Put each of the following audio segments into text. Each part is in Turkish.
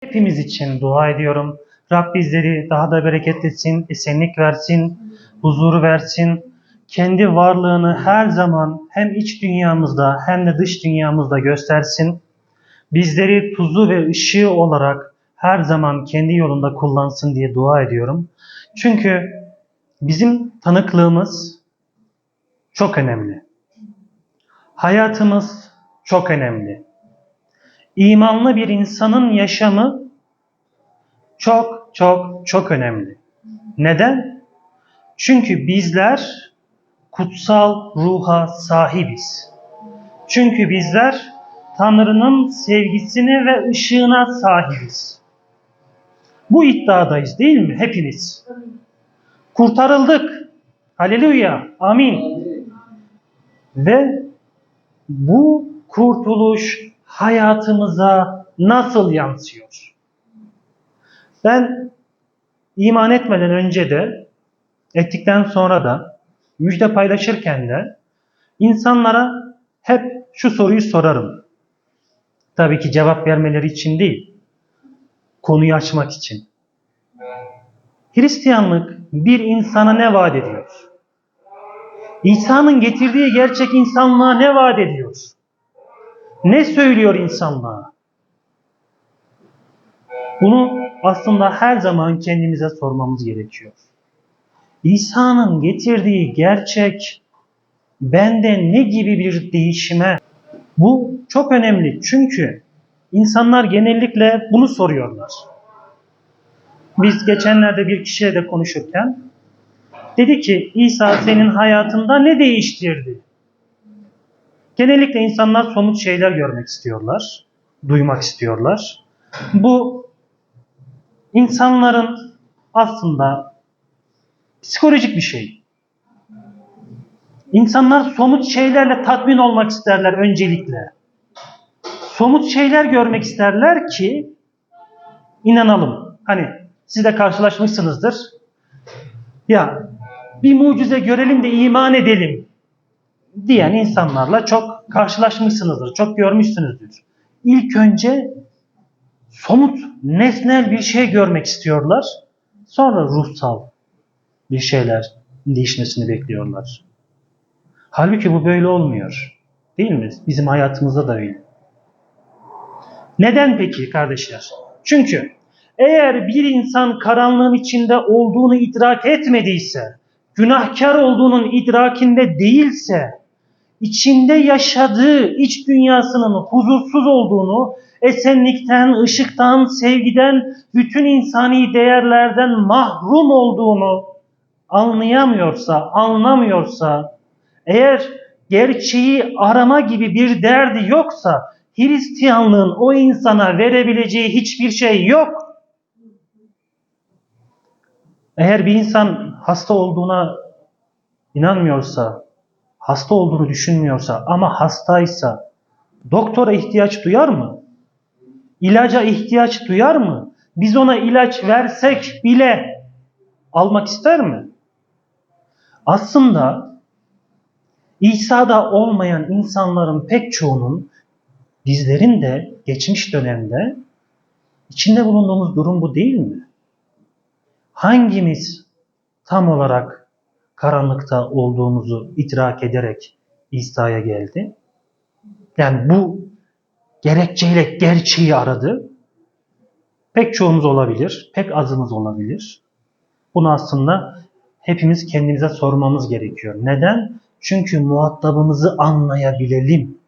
Hepimiz için dua ediyorum. Rab bizleri daha da bereketlesin, esenlik versin, huzuru versin. Kendi varlığını her zaman hem iç dünyamızda hem de dış dünyamızda göstersin. Bizleri tuzu ve ışığı olarak her zaman kendi yolunda kullansın diye dua ediyorum. Çünkü bizim tanıklığımız çok önemli. Hayatımız çok önemli. İmanlı bir insanın yaşamı çok çok çok önemli. Neden? Çünkü bizler kutsal ruha sahibiz. Çünkü bizler Tanrı'nın sevgisine ve ışığına sahibiz. Bu iddiadayız değil mi hepiniz? Kurtarıldık. Haleluya. Amin. Ve bu kurtuluş hayatımıza nasıl yansıyor? Ben iman etmeden önce de ettikten sonra da müjde paylaşırken de insanlara hep şu soruyu sorarım. Tabii ki cevap vermeleri için değil, konuyu açmak için. Hristiyanlık bir insana ne vaat ediyor? İsa'nın getirdiği gerçek insanlığa ne vaat ediyor? Ne söylüyor insanlığa? Bunu aslında her zaman kendimize sormamız gerekiyor. İsa'nın getirdiği gerçek bende ne gibi bir değişime? Bu çok önemli çünkü insanlar genellikle bunu soruyorlar. Biz geçenlerde bir kişiyle de konuşurken dedi ki İsa senin hayatında ne değiştirdi? Genellikle insanlar somut şeyler görmek istiyorlar, duymak istiyorlar. Bu insanların aslında psikolojik bir şey. İnsanlar somut şeylerle tatmin olmak isterler öncelikle. Somut şeyler görmek isterler ki inanalım. Hani siz de karşılaşmışsınızdır. Ya bir mucize görelim de iman edelim diyen insanlarla çok karşılaşmışsınızdır, çok görmüşsünüzdür. İlk önce somut, nesnel bir şey görmek istiyorlar. Sonra ruhsal bir şeyler değişmesini bekliyorlar. Halbuki bu böyle olmuyor. Değil mi? Bizim hayatımızda da öyle. Neden peki kardeşler? Çünkü eğer bir insan karanlığın içinde olduğunu idrak etmediyse, günahkar olduğunun idrakinde değilse, içinde yaşadığı iç dünyasının huzursuz olduğunu, esenlikten, ışıktan, sevgiden, bütün insani değerlerden mahrum olduğunu anlayamıyorsa, anlamıyorsa, eğer gerçeği arama gibi bir derdi yoksa, Hristiyanlığın o insana verebileceği hiçbir şey yok. Eğer bir insan hasta olduğuna inanmıyorsa, hasta olduğunu düşünmüyorsa ama hastaysa doktora ihtiyaç duyar mı? İlaca ihtiyaç duyar mı? Biz ona ilaç versek bile almak ister mi? Aslında İsa'da olmayan insanların pek çoğunun bizlerin de geçmiş dönemde içinde bulunduğumuz durum bu değil mi? Hangimiz tam olarak karanlıkta olduğumuzu idrak ederek İsa'ya geldi? Yani bu gerekçeyle gerçeği aradı. Pek çoğumuz olabilir, pek azımız olabilir. Bunu aslında hepimiz kendimize sormamız gerekiyor. Neden? Çünkü muhatabımızı anlayabilelim.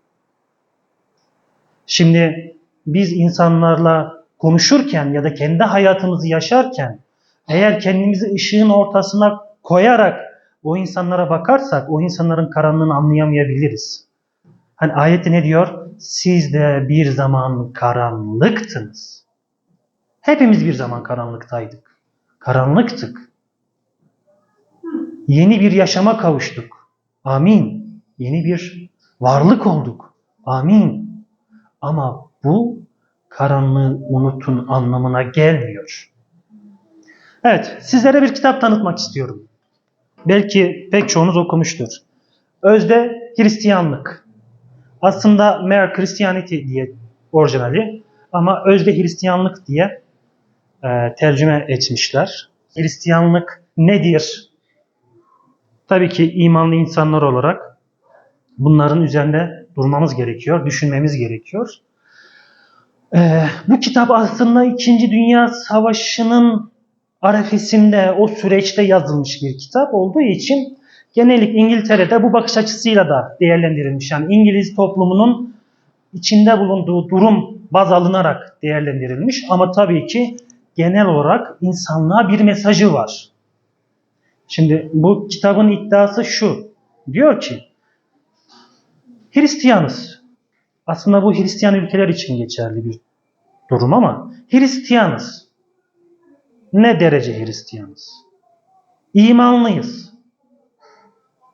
Şimdi biz insanlarla konuşurken ya da kendi hayatımızı yaşarken eğer kendimizi ışığın ortasına koyarak o insanlara bakarsak o insanların karanlığını anlayamayabiliriz. Hani ayette ne diyor? Siz de bir zaman karanlıktınız. Hepimiz bir zaman karanlıktaydık. Karanlıktık. Yeni bir yaşama kavuştuk. Amin. Yeni bir varlık olduk. Amin. Ama bu karanlığı unutun anlamına gelmiyor. Evet, sizlere bir kitap tanıtmak istiyorum. Belki pek çoğunuz okumuştur. Özde Hristiyanlık. Aslında Mere Christianity diye orijinali. ama özde Hristiyanlık diye e, tercüme etmişler. Hristiyanlık nedir? Tabii ki imanlı insanlar olarak bunların üzerinde durmamız gerekiyor, düşünmemiz gerekiyor. Ee, bu kitap aslında 2. Dünya Savaşı'nın arefesinde, o süreçte yazılmış bir kitap olduğu için genellikle İngiltere'de bu bakış açısıyla da değerlendirilmiş. Yani İngiliz toplumunun içinde bulunduğu durum baz alınarak değerlendirilmiş ama tabii ki genel olarak insanlığa bir mesajı var. Şimdi bu kitabın iddiası şu. Diyor ki Hristiyanız. Aslında bu Hristiyan ülkeler için geçerli bir durum ama Hristiyanız. Ne derece Hristiyanız? İmanlıyız.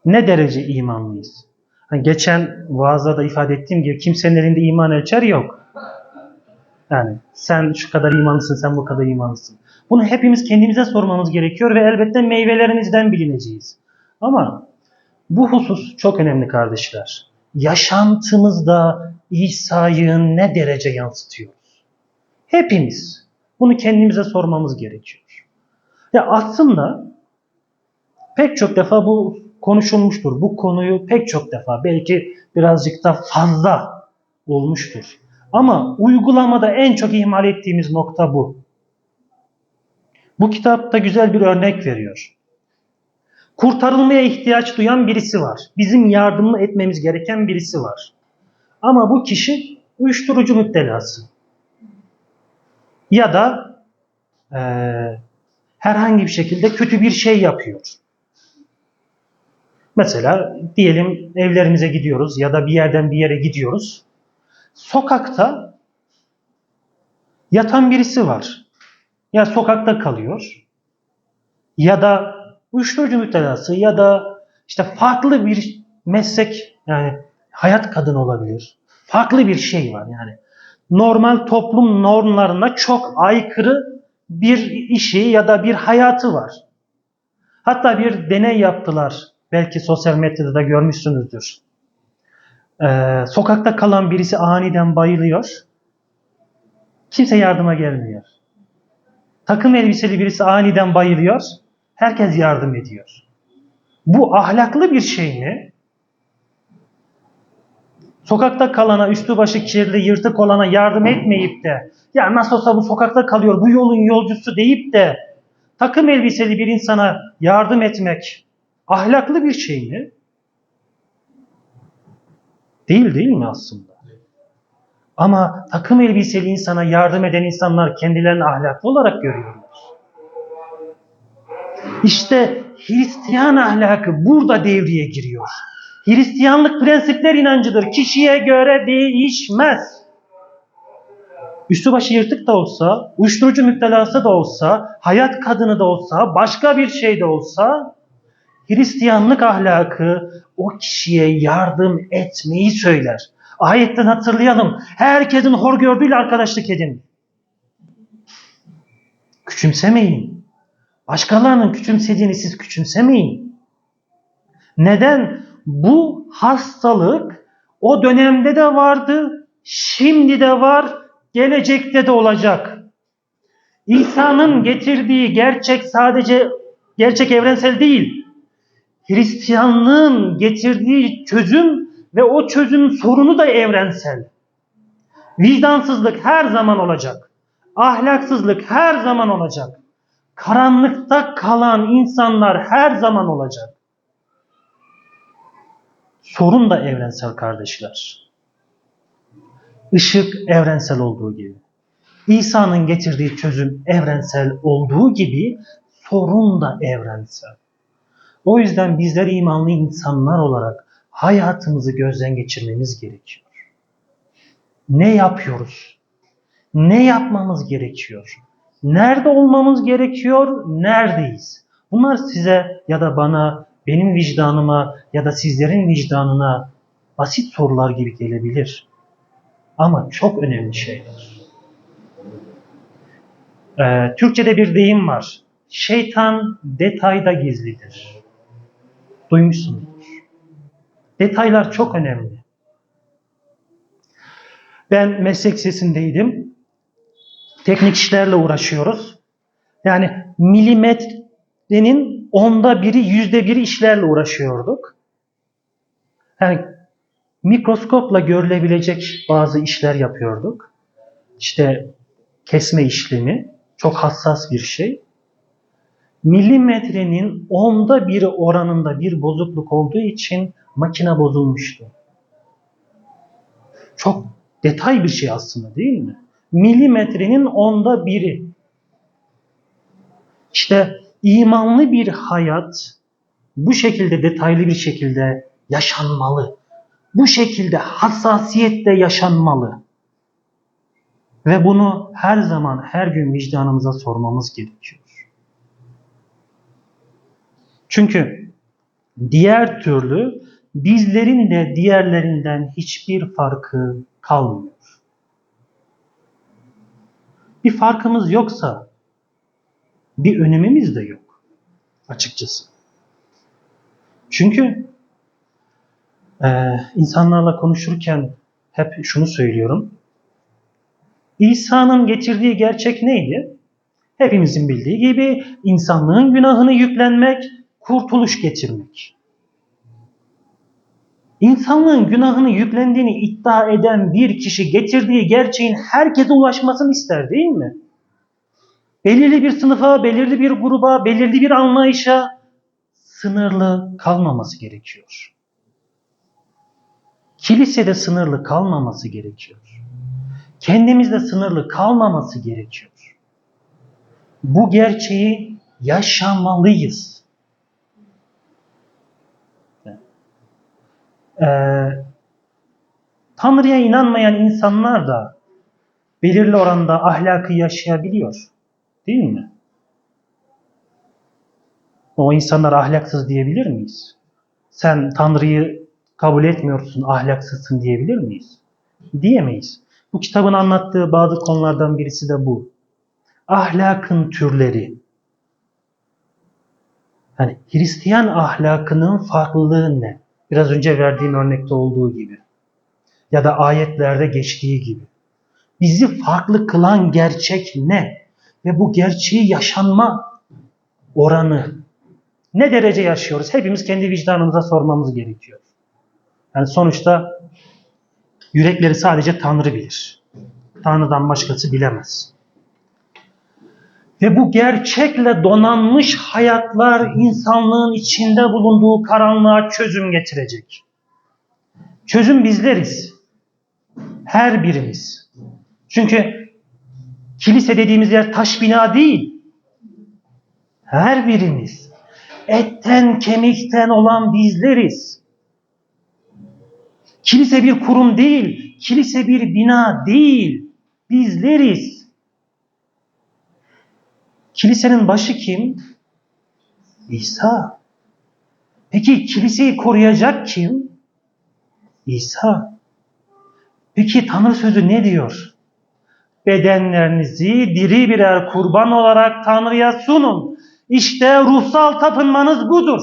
Ne derece imanlıyız? Hani geçen vaazda da ifade ettiğim gibi kimsenin elinde iman ölçeri yok. Yani sen şu kadar imanlısın, sen bu kadar imanlısın. Bunu hepimiz kendimize sormamız gerekiyor ve elbette meyvelerimizden bilineceğiz. Ama bu husus çok önemli kardeşler. Yaşantımızda İsa'yı ne derece yansıtıyoruz? Hepimiz. Bunu kendimize sormamız gerekiyor. Ya aslında pek çok defa bu konuşulmuştur. Bu konuyu pek çok defa belki birazcık da fazla olmuştur. Ama uygulamada en çok ihmal ettiğimiz nokta bu. Bu kitapta güzel bir örnek veriyor. Kurtarılmaya ihtiyaç duyan birisi var. Bizim yardımını etmemiz gereken birisi var. Ama bu kişi uyuşturucu müptelası. Ya da e, herhangi bir şekilde kötü bir şey yapıyor. Mesela diyelim evlerimize gidiyoruz ya da bir yerden bir yere gidiyoruz. Sokakta yatan birisi var. Ya sokakta kalıyor ya da uyuşturucu müptelası ya da işte farklı bir meslek yani hayat kadını olabilir. Farklı bir şey var yani. Normal toplum normlarına çok aykırı bir işi ya da bir hayatı var. Hatta bir deney yaptılar. Belki sosyal medyada da görmüşsünüzdür. Ee, sokakta kalan birisi aniden bayılıyor. Kimse yardıma gelmiyor. Takım elbiseli birisi aniden bayılıyor. Herkes yardım ediyor. Bu ahlaklı bir şey mi? Sokakta kalana, üstü başı kirli, yırtık olana yardım etmeyip de ya nasıl olsa bu sokakta kalıyor, bu yolun yolcusu deyip de takım elbiseli bir insana yardım etmek ahlaklı bir şey mi? Değil değil mi aslında? Ama takım elbiseli insana yardım eden insanlar kendilerini ahlaklı olarak görüyorlar. İşte Hristiyan ahlakı burada devreye giriyor. Hristiyanlık prensipler inancıdır. Kişiye göre değişmez. Üstü başı yırtık da olsa, uyuşturucu müptelası da olsa, hayat kadını da olsa, başka bir şey de olsa Hristiyanlık ahlakı o kişiye yardım etmeyi söyler. Ayetten hatırlayalım. Herkesin hor gördüğüyle arkadaşlık edin. Küçümsemeyin. Başkalarının küçümsediğini siz küçümsemeyin. Neden? Bu hastalık o dönemde de vardı, şimdi de var, gelecekte de olacak. İsa'nın getirdiği gerçek sadece gerçek evrensel değil. Hristiyanlığın getirdiği çözüm ve o çözüm sorunu da evrensel. Vicdansızlık her zaman olacak. Ahlaksızlık her zaman olacak. Karanlıkta kalan insanlar her zaman olacak. Sorun da evrensel kardeşler. Işık evrensel olduğu gibi. İsa'nın getirdiği çözüm evrensel olduğu gibi sorun da evrensel. O yüzden bizler imanlı insanlar olarak hayatımızı gözden geçirmemiz gerekiyor. Ne yapıyoruz? Ne yapmamız gerekiyor? Nerede olmamız gerekiyor? Neredeyiz? Bunlar size ya da bana, benim vicdanıma ya da sizlerin vicdanına basit sorular gibi gelebilir. Ama çok önemli şeyler. Ee, Türkçe'de bir deyim var. Şeytan detayda gizlidir. Duymuşsunuzdur. Detaylar çok önemli. Ben meslek sesindeydim. teknik işlerle uğraşıyoruz. Yani milimetrenin onda biri, yüzde biri işlerle uğraşıyorduk. Yani mikroskopla görülebilecek bazı işler yapıyorduk. İşte kesme işlemi çok hassas bir şey. Milimetrenin onda biri oranında bir bozukluk olduğu için makine bozulmuştu. Çok detay bir şey aslında değil mi? Milimetrenin onda biri. İşte imanlı bir hayat bu şekilde detaylı bir şekilde yaşanmalı. Bu şekilde hassasiyetle yaşanmalı. Ve bunu her zaman, her gün vicdanımıza sormamız gerekiyor. Çünkü diğer türlü bizlerin de diğerlerinden hiçbir farkı kalmıyor. Bir farkımız yoksa bir önümümüz de yok açıkçası. Çünkü e, insanlarla konuşurken hep şunu söylüyorum. İsa'nın getirdiği gerçek neydi? Hepimizin bildiği gibi insanlığın günahını yüklenmek, kurtuluş getirmek. İnsanlığın günahını yüklendiğini iddia eden bir kişi getirdiği gerçeğin herkese ulaşmasını ister değil mi? Belirli bir sınıfa, belirli bir gruba, belirli bir anlayışa sınırlı kalmaması gerekiyor. Kilisede sınırlı kalmaması gerekiyor. Kendimizde sınırlı kalmaması gerekiyor. Bu gerçeği yaşamalıyız. Ee, Tanrı'ya inanmayan insanlar da belirli oranda ahlakı yaşayabiliyor. Değil mi? O insanlar ahlaksız diyebilir miyiz? Sen Tanrı'yı kabul etmiyorsun, ahlaksızsın diyebilir miyiz? Diyemeyiz. Bu kitabın anlattığı bazı konulardan birisi de bu. Ahlakın türleri. Yani Hristiyan ahlakının farklılığı ne? Biraz önce verdiğim örnekte olduğu gibi. Ya da ayetlerde geçtiği gibi. Bizi farklı kılan gerçek ne? Ve bu gerçeği yaşanma oranı ne derece yaşıyoruz? Hepimiz kendi vicdanımıza sormamız gerekiyor. Yani sonuçta yürekleri sadece Tanrı bilir. Tanrı'dan başkası bilemez. Ve bu gerçekle donanmış hayatlar insanlığın içinde bulunduğu karanlığa çözüm getirecek. Çözüm bizleriz. Her birimiz. Çünkü kilise dediğimiz yer taş bina değil. Her birimiz. Etten kemikten olan bizleriz. Kilise bir kurum değil. Kilise bir bina değil. Bizleriz. Kilisenin başı kim? İsa. Peki kiliseyi koruyacak kim? İsa. Peki Tanrı sözü ne diyor? Bedenlerinizi diri birer kurban olarak Tanrı'ya sunun. İşte ruhsal tapınmanız budur.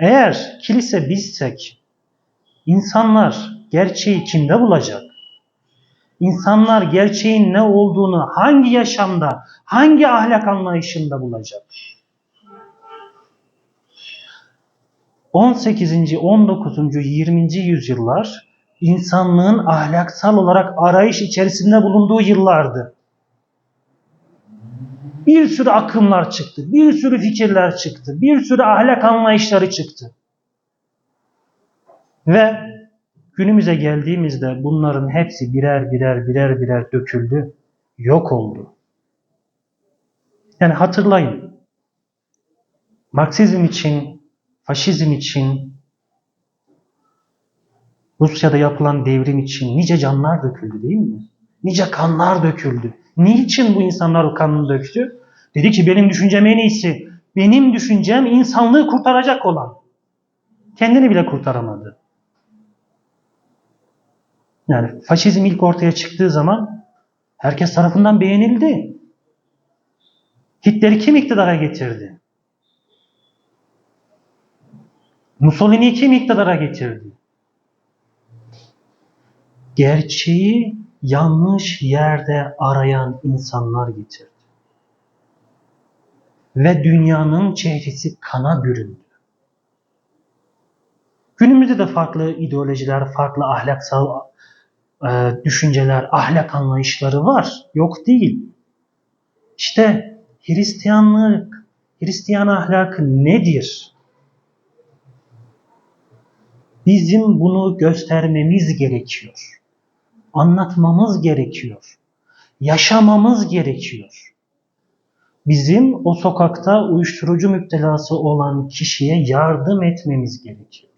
Eğer kilise bizsek, insanlar gerçeği kimde bulacak? İnsanlar gerçeğin ne olduğunu hangi yaşamda, hangi ahlak anlayışında bulacak? 18. 19. 20. yüzyıllar insanlığın ahlaksal olarak arayış içerisinde bulunduğu yıllardı. Bir sürü akımlar çıktı, bir sürü fikirler çıktı, bir sürü ahlak anlayışları çıktı. Ve günümüze geldiğimizde bunların hepsi birer birer birer birer döküldü, yok oldu. Yani hatırlayın, Marksizm için, faşizm için, Rusya'da yapılan devrim için nice canlar döküldü değil mi? Nice kanlar döküldü. Niçin bu insanlar o kanını döktü? Dedi ki benim düşüncem en iyisi. Benim düşüncem insanlığı kurtaracak olan. Kendini bile kurtaramadı. Yani faşizm ilk ortaya çıktığı zaman herkes tarafından beğenildi. Hitler'i kim iktidara getirdi? Mussolini kim iktidara getirdi? Gerçeği yanlış yerde arayan insanlar getirdi. Ve dünyanın çehresi kana büründü. Günümüzde de farklı ideolojiler, farklı ahlaksal e, düşünceler, ahlak anlayışları var. Yok değil. İşte Hristiyanlık, Hristiyan ahlakı nedir? Bizim bunu göstermemiz gerekiyor. Anlatmamız gerekiyor. Yaşamamız gerekiyor. Bizim o sokakta uyuşturucu müptelası olan kişiye yardım etmemiz gerekiyor.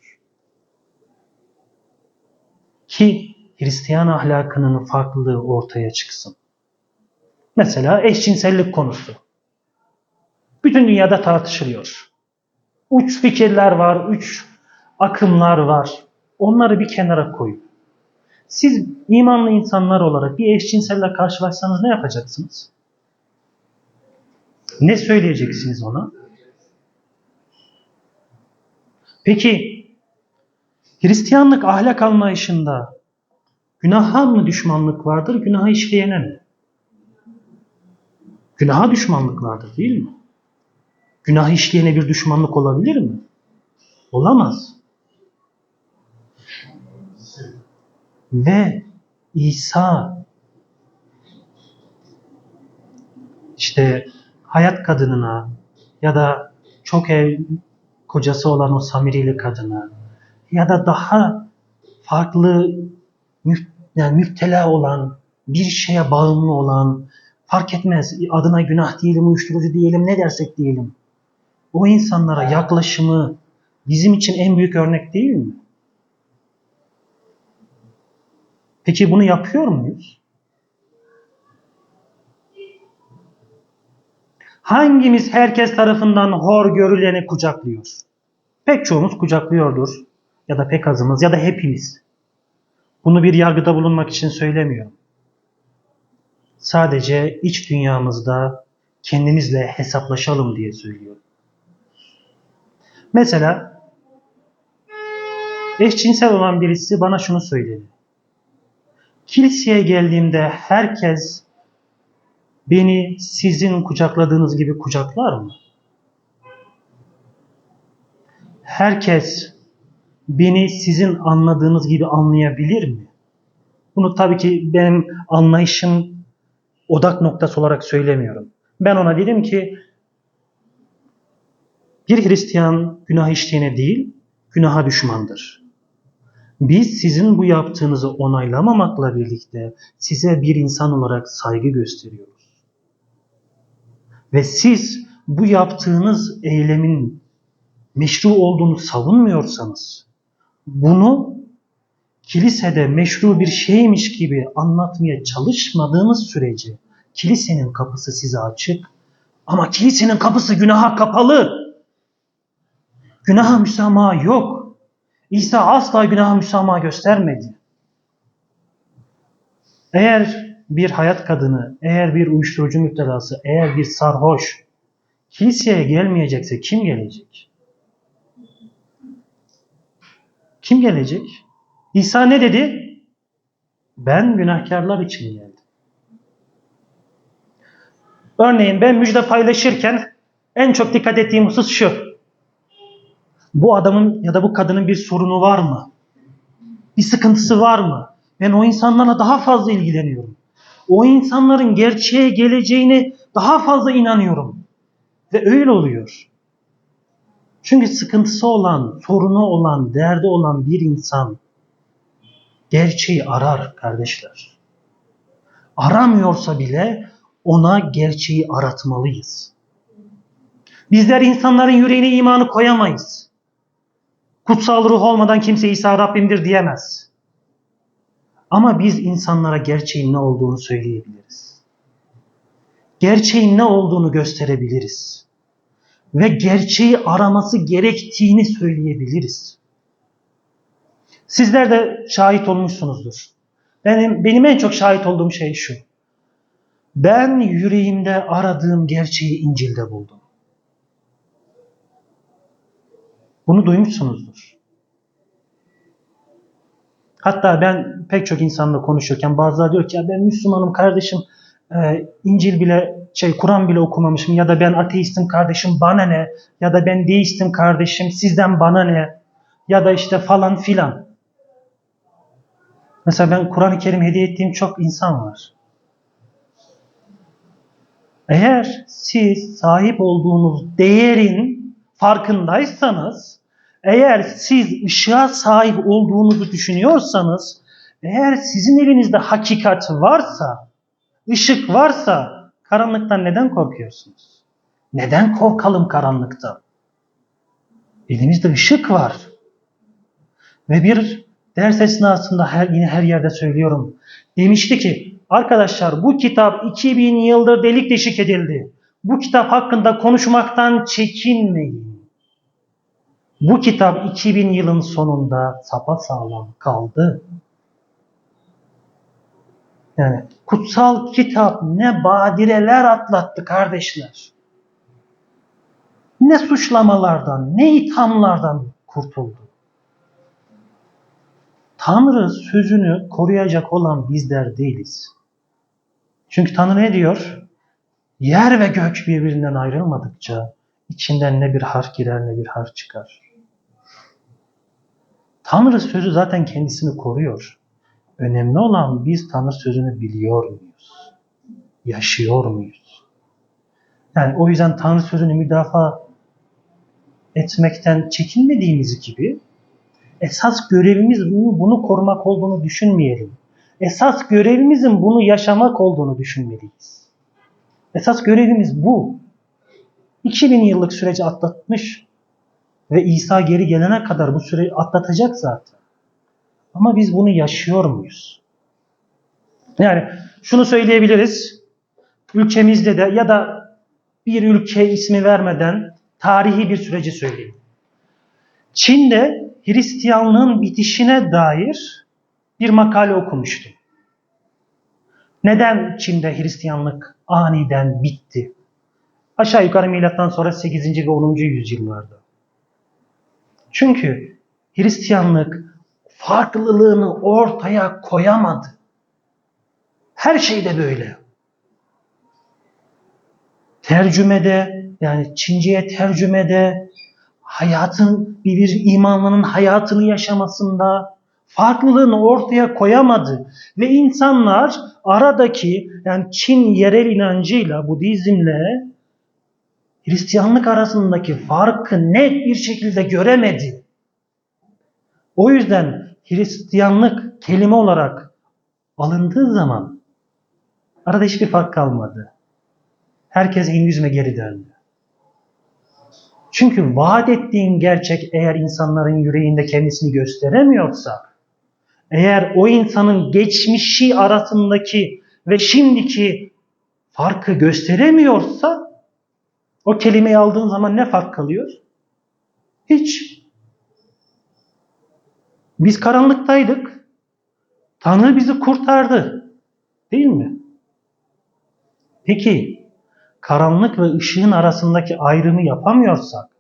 Ki Hristiyan ahlakının farklılığı ortaya çıksın. Mesela eşcinsellik konusu. Bütün dünyada tartışılıyor. Uç fikirler var, uç akımlar var. Onları bir kenara koyun. Siz imanlı insanlar olarak bir eşcinselle karşılaşsanız ne yapacaksınız? Ne söyleyeceksiniz ona? Peki Hristiyanlık ahlak anlayışında günaha mı düşmanlık vardır, günahı işleyene mi? Günaha düşmanlık vardır değil mi? Günah işleyene bir düşmanlık olabilir mi? Olamaz. Ve İsa. İşte hayat kadınına ya da çok ev kocası olan o Samirili kadına ya da daha farklı yani müptela olan bir şeye bağımlı olan fark etmez adına günah diyelim uyuşturucu diyelim ne dersek diyelim. O insanlara yaklaşımı bizim için en büyük örnek değil mi? Peki bunu yapıyor muyuz? Hangimiz herkes tarafından hor görüleni kucaklıyor? Pek çoğumuz kucaklıyordur. Ya da pek azımız ya da hepimiz. Bunu bir yargıda bulunmak için söylemiyorum. Sadece iç dünyamızda kendimizle hesaplaşalım diye söylüyorum. Mesela eşcinsel olan birisi bana şunu söyledi. Kiliseye geldiğimde herkes beni sizin kucakladığınız gibi kucaklar mı? Herkes beni sizin anladığınız gibi anlayabilir mi? Bunu tabii ki benim anlayışım odak noktası olarak söylemiyorum. Ben ona dedim ki bir Hristiyan günah işleyene değil, günaha düşmandır. Biz sizin bu yaptığınızı onaylamamakla birlikte size bir insan olarak saygı gösteriyoruz. Ve siz bu yaptığınız eylemin meşru olduğunu savunmuyorsanız, bunu kilisede meşru bir şeymiş gibi anlatmaya çalışmadığınız sürece kilisenin kapısı size açık ama kilisenin kapısı günaha kapalı. Günaha müsamaha yok. İsa asla günaha müsamaha göstermedi. Eğer bir hayat kadını, eğer bir uyuşturucu müptelası, eğer bir sarhoş kiliseye gelmeyecekse kim gelecek? Kim gelecek? İsa ne dedi? Ben günahkarlar için geldim. Örneğin ben müjde paylaşırken en çok dikkat ettiğim husus şu. Bu adamın ya da bu kadının bir sorunu var mı? Bir sıkıntısı var mı? Ben o insanlarla daha fazla ilgileniyorum. O insanların gerçeğe geleceğine daha fazla inanıyorum. Ve öyle oluyor. Çünkü sıkıntısı olan, sorunu olan, derdi olan bir insan gerçeği arar kardeşler. Aramıyorsa bile ona gerçeği aratmalıyız. Bizler insanların yüreğine imanı koyamayız. Kutsal ruh olmadan kimse İsa Rabbimdir diyemez. Ama biz insanlara gerçeğin ne olduğunu söyleyebiliriz. Gerçeğin ne olduğunu gösterebiliriz. Ve gerçeği araması gerektiğini söyleyebiliriz. Sizler de şahit olmuşsunuzdur. Benim, benim en çok şahit olduğum şey şu. Ben yüreğimde aradığım gerçeği İncil'de buldum. Bunu duymuşsunuzdur. Hatta ben pek çok insanla konuşurken bazıları diyor ki ya ben Müslümanım kardeşim e, İncil bile şey Kur'an bile okumamışım ya da ben ateistim kardeşim bana ne ya da ben deistim kardeşim sizden bana ne ya da işte falan filan. Mesela ben Kur'an-ı Kerim hediye ettiğim çok insan var. Eğer siz sahip olduğunuz değerin farkındaysanız, eğer siz ışığa sahip olduğunuzu düşünüyorsanız, eğer sizin elinizde hakikat varsa, ışık varsa karanlıktan neden korkuyorsunuz? Neden korkalım karanlıktan? Elimizde ışık var. Ve bir ders esnasında her, yine her yerde söylüyorum. Demişti ki arkadaşlar bu kitap 2000 yıldır delik deşik edildi. Bu kitap hakkında konuşmaktan çekinmeyin. Bu kitap 2000 yılın sonunda sapasağlam kaldı. Yani kutsal kitap ne badireler atlattı kardeşler. Ne suçlamalardan, ne ithamlardan kurtuldu. Tanrı sözünü koruyacak olan bizler değiliz. Çünkü Tanrı ne diyor? Yer ve gök birbirinden ayrılmadıkça içinden ne bir harf girer ne bir harf çıkar. Tanrı sözü zaten kendisini koruyor. Önemli olan biz Tanrı sözünü biliyor muyuz? Yaşıyor muyuz? Yani o yüzden Tanrı sözünü müdafaa etmekten çekinmediğimiz gibi esas görevimiz bunu, bunu korumak olduğunu düşünmeyelim. Esas görevimizin bunu yaşamak olduğunu düşünmeliyiz. Esas görevimiz bu. 2000 yıllık süreci atlatmış ve İsa geri gelene kadar bu süreyi atlatacak zaten. Ama biz bunu yaşıyor muyuz? Yani şunu söyleyebiliriz. Ülkemizde de ya da bir ülke ismi vermeden tarihi bir süreci söyleyeyim. Çin'de Hristiyanlığın bitişine dair bir makale okumuştum. Neden Çin'de Hristiyanlık aniden bitti? Aşağı yukarı milattan sonra 8. ve 10. yüzyıllarda. Çünkü Hristiyanlık farklılığını ortaya koyamadı. Her şeyde böyle. Tercümede yani Çince'ye tercümede hayatın bir, imanlının hayatını yaşamasında farklılığını ortaya koyamadı ve insanlar aradaki yani Çin yerel inancıyla Budizmle Hristiyanlık arasındaki farkı net bir şekilde göremedi. O yüzden Hristiyanlık kelime olarak alındığı zaman arada hiçbir fark kalmadı. Herkes Hinduizme geri döndü. Çünkü vaat ettiğin gerçek eğer insanların yüreğinde kendisini gösteremiyorsa, eğer o insanın geçmişi arasındaki ve şimdiki farkı gösteremiyorsa, o kelimeyi aldığın zaman ne fark kalıyor? Hiç. Biz karanlıktaydık. Tanrı bizi kurtardı. Değil mi? Peki karanlık ve ışığın arasındaki ayrımı yapamıyorsak,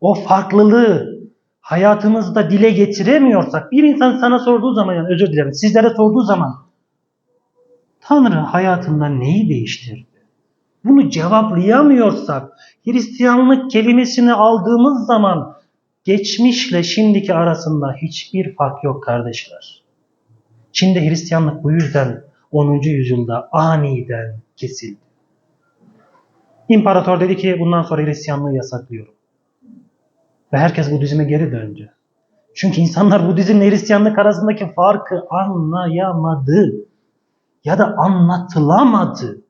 o farklılığı hayatımızda dile getiremiyorsak, bir insan sana sorduğu zaman, yani özür dilerim, sizlere sorduğu zaman, Tanrı hayatında neyi değiştirdi? Bunu cevaplayamıyorsak, Hristiyanlık kelimesini aldığımız zaman geçmişle şimdiki arasında hiçbir fark yok kardeşler. Çin'de Hristiyanlık bu yüzden 10. yüzyılda aniden kesildi. İmparator dedi ki bundan sonra Hristiyanlığı yasaklıyorum. Ve herkes Budizm'e geri döndü. Çünkü insanlar Budizmle Hristiyanlık arasındaki farkı anlayamadı. Ya da anlatılamadı.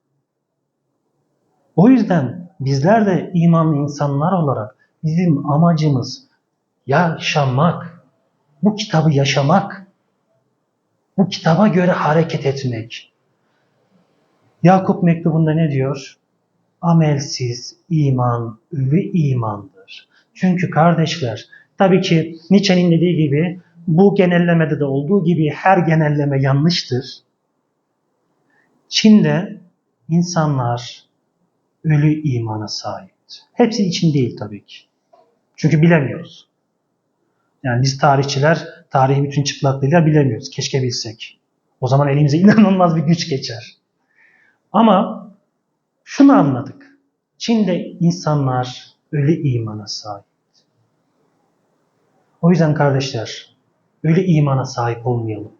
O yüzden bizler de imanlı insanlar olarak bizim amacımız yaşamak. Bu kitabı yaşamak. Bu kitaba göre hareket etmek. Yakup mektubunda ne diyor? Amelsiz iman ölü imandır. Çünkü kardeşler tabii ki Nietzsche'nin dediği gibi bu genellemede de olduğu gibi her genelleme yanlıştır. Çin'de insanlar ölü imana sahip. Hepsi için değil tabii ki. Çünkü bilemiyoruz. Yani biz tarihçiler Tarihi bütün çıplaklığıyla bilemiyoruz. Keşke bilsek. O zaman elimize inanılmaz bir güç geçer. Ama şunu anladık. Çin'de insanlar ölü imana sahip. O yüzden kardeşler, ölü imana sahip olmayalım.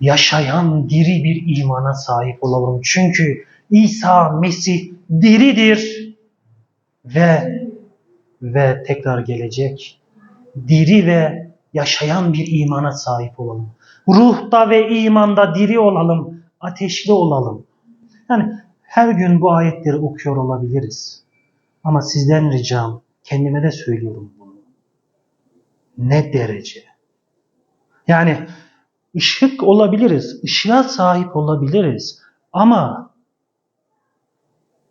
Yaşayan diri bir imana sahip olalım. Çünkü İsa Mesih diridir ve ve tekrar gelecek. Diri ve yaşayan bir imana sahip olalım. Ruhta ve imanda diri olalım, ateşli olalım. Yani her gün bu ayetleri okuyor olabiliriz. Ama sizden ricam, kendime de söylüyorum bunu. Ne derece? Yani ışık olabiliriz, ışığa sahip olabiliriz. Ama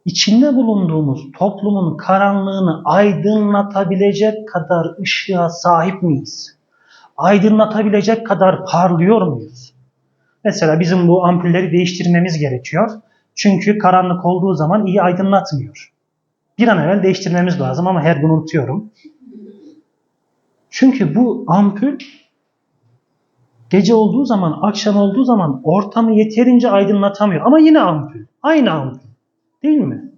içinde bulunduğumuz toplumun karanlığını aydınlatabilecek kadar ışığa sahip miyiz? Aydınlatabilecek kadar parlıyor muyuz? Mesela bizim bu ampulleri değiştirmemiz gerekiyor. Çünkü karanlık olduğu zaman iyi aydınlatmıyor. Bir an evvel değiştirmemiz lazım ama her gün unutuyorum. Çünkü bu ampul gece olduğu zaman, akşam olduğu zaman ortamı yeterince aydınlatamıyor. Ama yine ampul. Aynı ampul. Değil mi?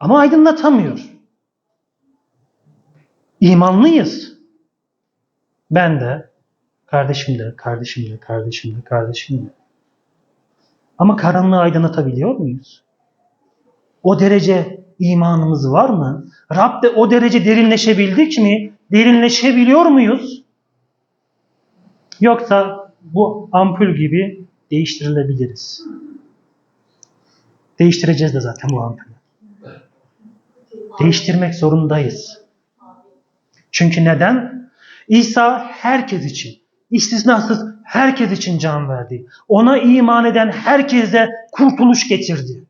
Ama aydınlatamıyor. İmanlıyız. Ben de, kardeşim de, kardeşim de, kardeşim de, kardeşim de. Ama karanlığı aydınlatabiliyor muyuz? O derece imanımız var mı? Rab'de o derece derinleşebildik mi? Derinleşebiliyor muyuz? Yoksa bu ampul gibi değiştirilebiliriz. Değiştireceğiz de zaten bu ampulü. Değiştirmek zorundayız. Çünkü neden? İsa herkes için, istisnasız herkes için can verdi. Ona iman eden herkese kurtuluş getirdi.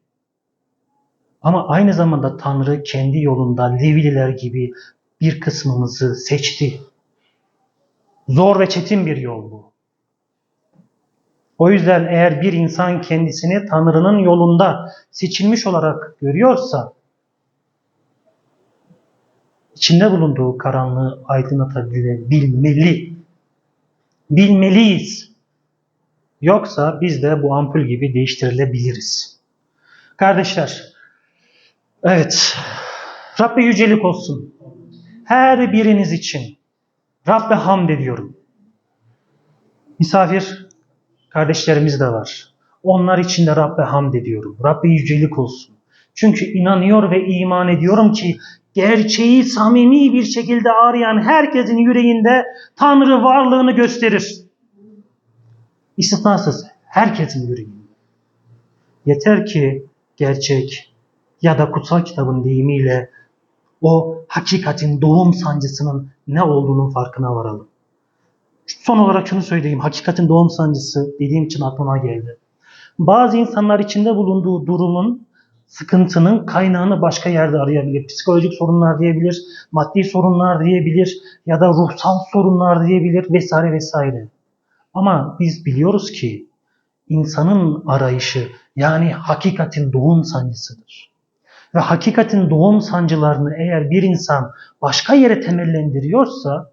Ama aynı zamanda Tanrı kendi yolunda Levililer gibi bir kısmımızı seçti. Zor ve çetin bir yol bu. O yüzden eğer bir insan kendisini Tanrı'nın yolunda seçilmiş olarak görüyorsa, içinde bulunduğu karanlığı aydınlatabilmeli. Bilmeliyiz. Yoksa biz de bu ampul gibi değiştirilebiliriz. Kardeşler, evet, Rabbe yücelik olsun. Her biriniz için Rabbe hamd ediyorum. Misafir kardeşlerimiz de var. Onlar için de Rabbe hamd ediyorum. Rabbe yücelik olsun. Çünkü inanıyor ve iman ediyorum ki gerçeği samimi bir şekilde arayan herkesin yüreğinde Tanrı varlığını gösterir. İstisnasız herkesin yüreğinde. Yeter ki gerçek ya da kutsal kitabın deyimiyle o hakikatin doğum sancısının ne olduğunun farkına varalım. Son olarak şunu söyleyeyim. Hakikatin doğum sancısı dediğim için aklıma geldi. Bazı insanlar içinde bulunduğu durumun, sıkıntının kaynağını başka yerde arayabilir. Psikolojik sorunlar diyebilir, maddi sorunlar diyebilir ya da ruhsal sorunlar diyebilir vesaire vesaire. Ama biz biliyoruz ki insanın arayışı yani hakikatin doğum sancısıdır. Ve hakikatin doğum sancılarını eğer bir insan başka yere temellendiriyorsa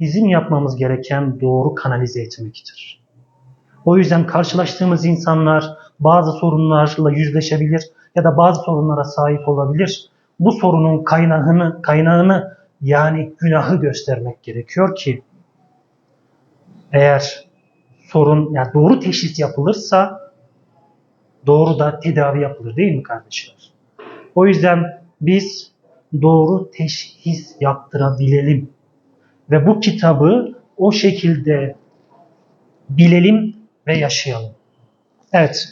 bizim yapmamız gereken doğru kanalize etmektir. O yüzden karşılaştığımız insanlar bazı sorunlarla yüzleşebilir ya da bazı sorunlara sahip olabilir. Bu sorunun kaynağını, kaynağını yani günahı göstermek gerekiyor ki eğer sorun yani doğru teşhis yapılırsa doğru da tedavi yapılır değil mi kardeşler? O yüzden biz doğru teşhis yaptırabilelim ve bu kitabı o şekilde bilelim ve yaşayalım. Evet.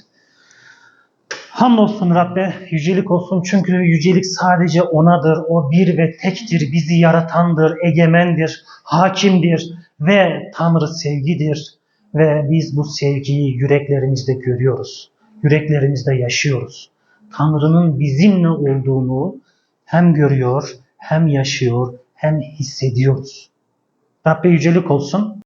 Hamdolsun Rabbe, yücelik olsun çünkü yücelik sadece O'nadır. O bir ve tektir, bizi yaratandır, egemendir, hakimdir ve Tanrı sevgidir. Ve biz bu sevgiyi yüreklerimizde görüyoruz. Yüreklerimizde yaşıyoruz. Tanrı'nın bizimle olduğunu hem görüyor, hem yaşıyor, hem hissediyoruz. Rabbe yücelik olsun.